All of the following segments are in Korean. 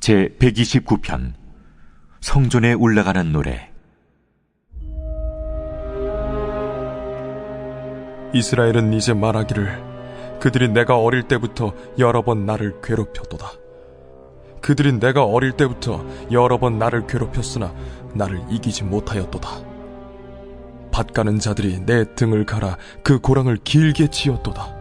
제 129편 성전에 올라가는 노래 이스라엘은 이제 말하기를 그들이 내가 어릴 때부터 여러 번 나를 괴롭혔도다. 그들이 내가 어릴 때부터 여러 번 나를 괴롭혔으나 나를 이기지 못하였도다. 밭 가는 자들이 내 등을 갈아 그 고랑을 길게 지었도다.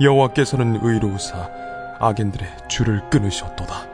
여호와께서는 의로우사 악인들의 줄을 끊으셨도다.